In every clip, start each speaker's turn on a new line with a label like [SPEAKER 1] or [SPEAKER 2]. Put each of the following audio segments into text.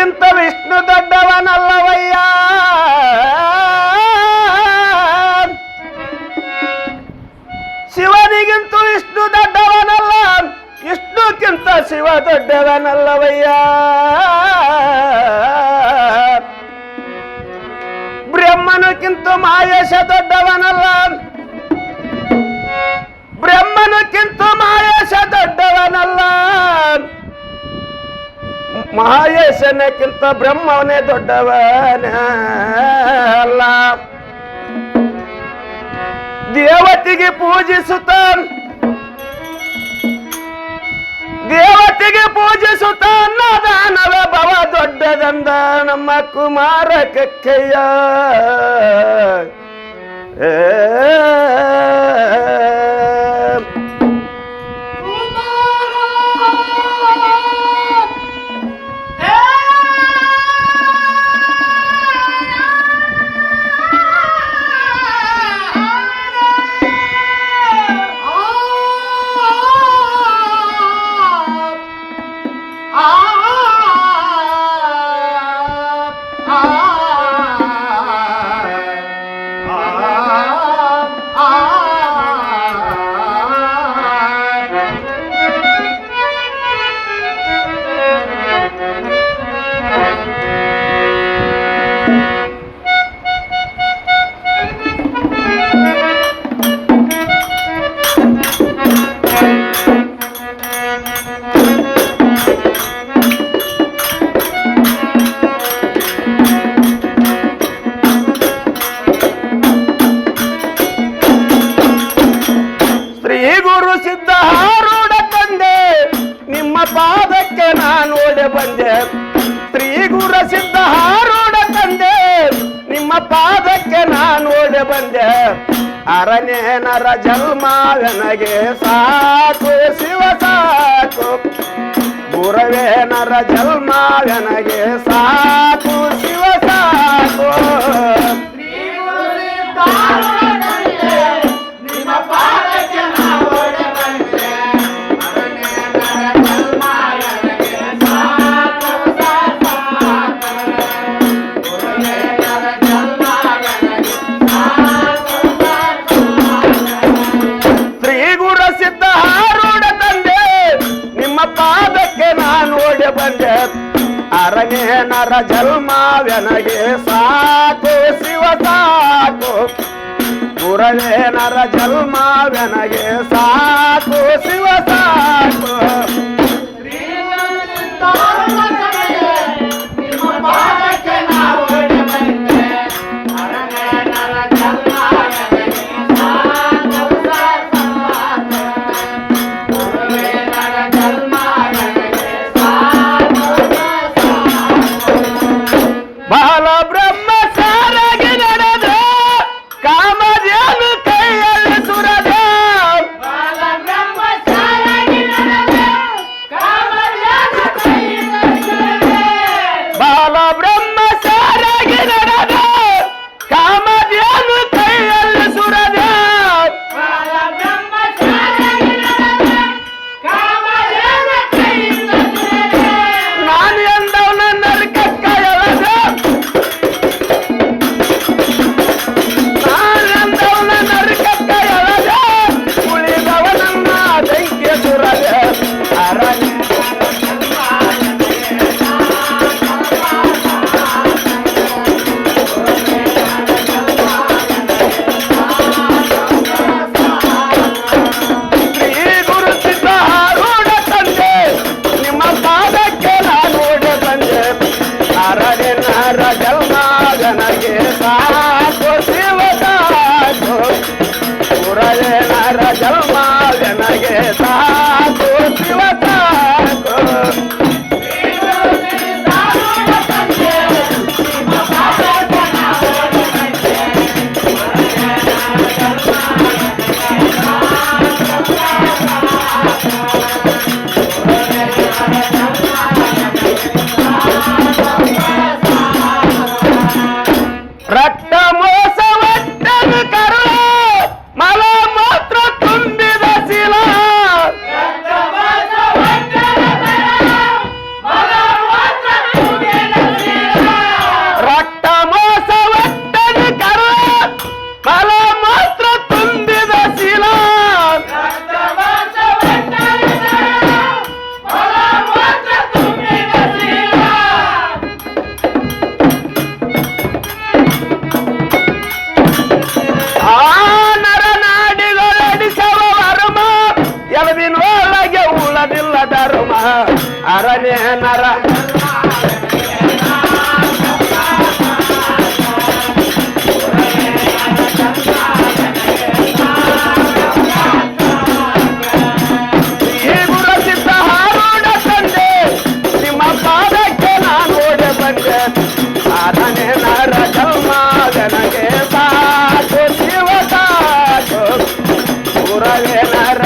[SPEAKER 1] ಶಿವನಿಗಿಂತ ವಿಷ್ಣು ದೊಡ್ಡವನಲ್ಲವಯ್ಯ. ಶಿವನಿಗಿಂತ ವಿಷ್ಣು ದೊಡ್ಡವನಲ್ಲ, ವಿಷ್ಣುಕ್ಕಿಂತ ಶಿವ ದೊಡ್ಡವನಲ್ಲವಯ್ಯ. ಬ್ರಹ್ಮನಕ್ಕಿಂತ ಮಾಯೇಶ ದೊಡ್ಡವನಲ್ಲ, ಬ್ರಹ್ಮನಕ್ಕಿಂತ ಮಾಯೇಶ ದೊಡ್ಡವನಲ್ಲ. ಮಹೇಶನಕ್ಕಿಂತ ಬ್ರಹ್ಮವನೇ ದೊಡ್ಡವನ. ಅಲ್ಲ. ದೇವತೆಗೆ ಪೂಜಿಸುತ್ತ. ದೇವತೆಗೆ ಪೂಜಿಸುತ್ತ ಅನ್ನದಾನವೇ ಭವ ದೊಡ್ಡದಂದ ನಮ್ಮ ಕುಮಾರ ಕಕ್ಕಯ್ಯ ಏ. ಅರನೇ ನರ ನನಗೆ ಸಾಕು ಶಿವ ಸಾಕು. ಗುರವೇ ನರ ನನಗೆ ಸಾಕು ಶಿವ ಸಾಕು. ಅರನೇ ನರ ಜನ್ಮವೆನಗೆ ಸಾಕು ಶಿವ ಸಾಕು. ಗುರವೇ ನರ ಜನ್ಮವೆನಗೆ ಸಾಕು ಶಿವ ಸಾಕು. ನಾರಗಲ್ ಗುರವೇ ನರ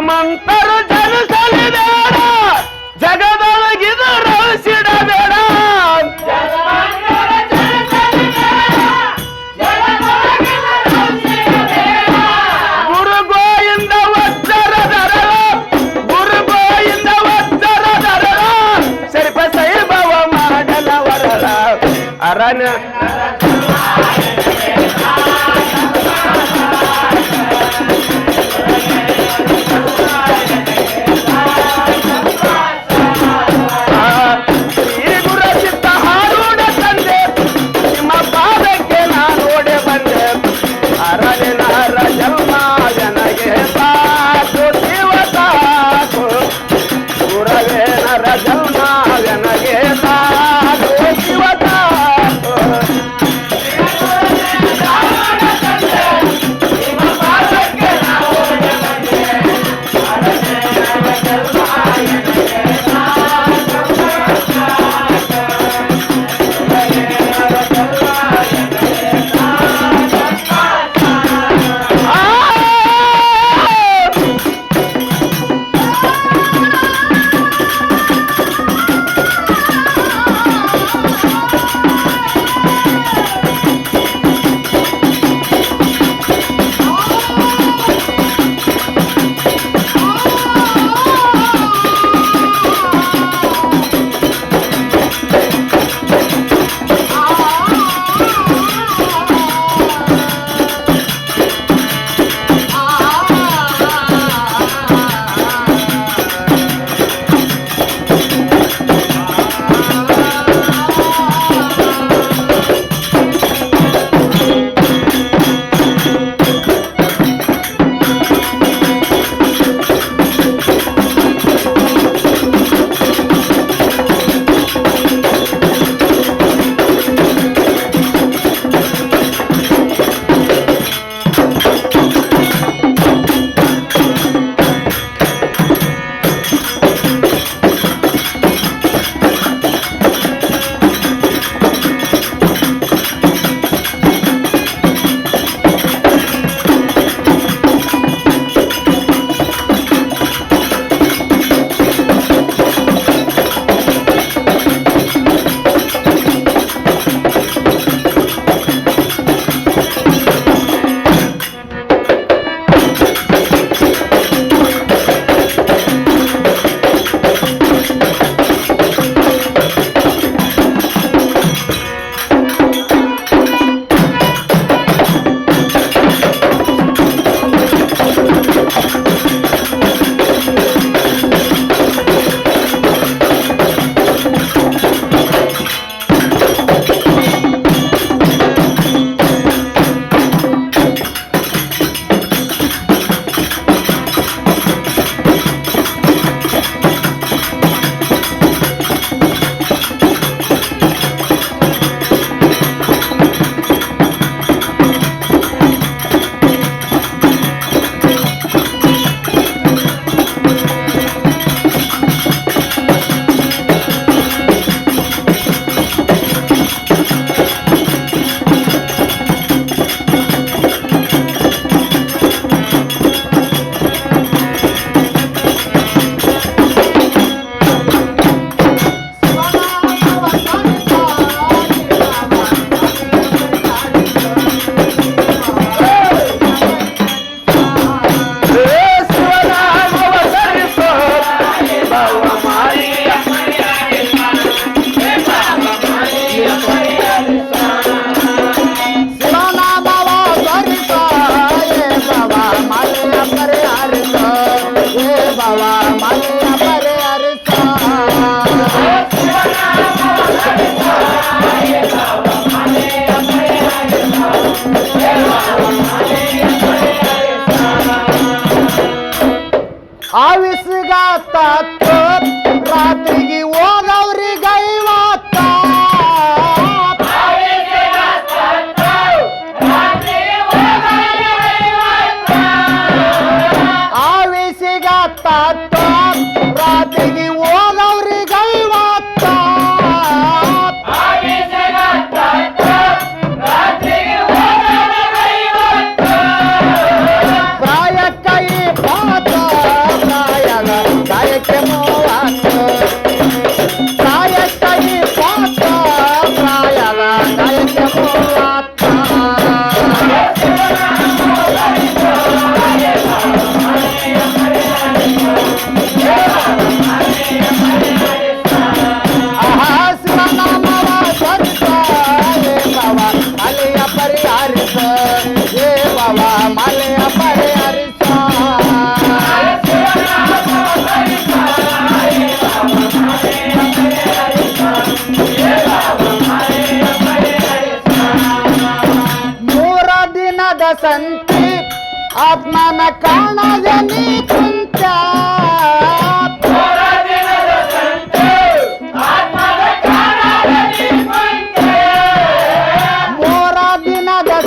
[SPEAKER 1] সামান্তার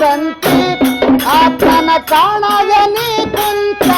[SPEAKER 2] ಸಂತಿ ಆತನ ಕಾಣದ ನೀ ಕುಂತ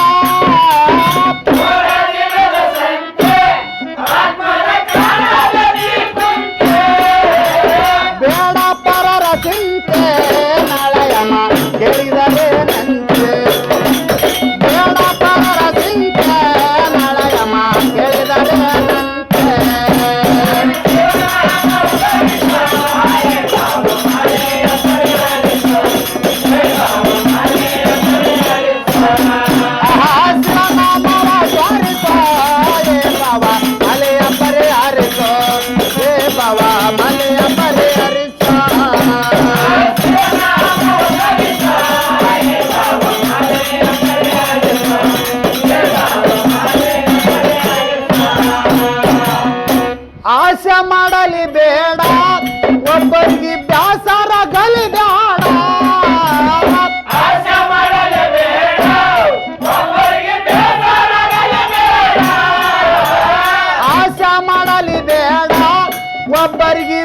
[SPEAKER 2] ಒಬ್ಬರಿಗೆ